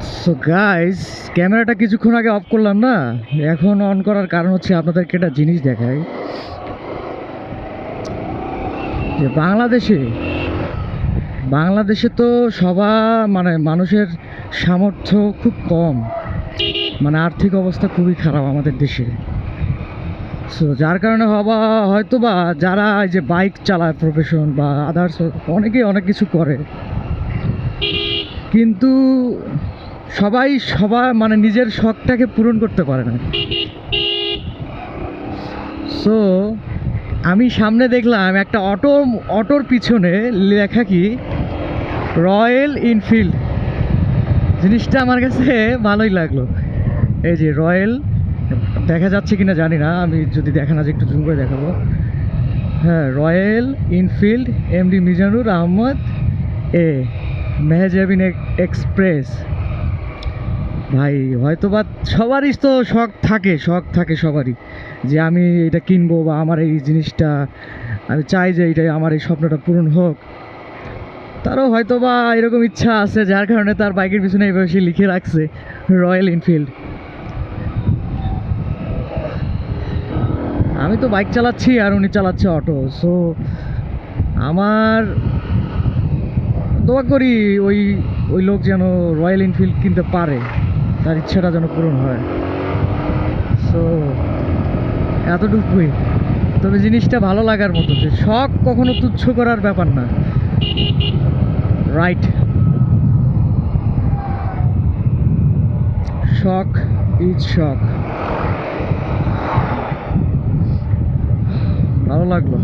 So guys ক্যামেরাটা কিছুক্ষণ আগে অফ করলাম না? এখন অন করার কারণ হচ্ছে আপনাদেরকে একটা জিনিস দেখাই। যে বাংলাদেশে বাংলাদেশে তো সবা মানে মানুষের সামর্থ্য খুব কম। মানে আর্থিক অবস্থা খুবই খারাপ আমাদের দেশে। সো যার কারণে হবা হয়তো বা যারা এই যে বাইক চালায় প্রফেশন বা আদার্স অনেকেই অনেক কিছু করে। কিন্তু সবাই সবার মানে নিজের শখটাকে পূরণ করতে পারে না। সো আমি সামনে দেখলাম একটা অটো, অটোর পিছনে লেখা কি রয়্যাল ইনফিল্ড জিনিসটা আমার কাছে ভালোই লাগল। এই যে রয়্যাল দেখা যাচ্ছে কিনা জানি না, আমি যদি দেখা না যে একটু জুম করে দেখাবো। হ্যাঁ Royal Enfield MD Mizanur Ahmed এ মেহজাবিন এক্সপ্রেস ভাই হয়তো বা সবারই তো শখ থাকে শখ থাকে সবারই যে আমি এটা কিনবো বা আমার এই জিনিসটা, আমি চাই যে এটাই আমার এই স্বপ্নটা পূরণ হোক। তারও হয়তো বা এরকম ইচ্ছা আছে, যার কারণে তার বাইকের পিছনে এইভাবে সে লিখে রাখছে রয়্যাল এনফিল্ড আমি তো বাইক চালাচ্ছি আর উনি চালাচ্ছে অটো সো আমার দোয়া করি ওই ওই লোক যেন রয়্যাল এনফিল্ড কিনতে পারে। তার ইচ্ছাটা যেন পূরণ হয়। সো এতটুকুই। তবে জিনিসটা ভালো লাগার মতো যে শখ কখনো তুচ্ছ করার ব্যাপার না। রাইট শখ ইজ শখ। ভালো লাগল।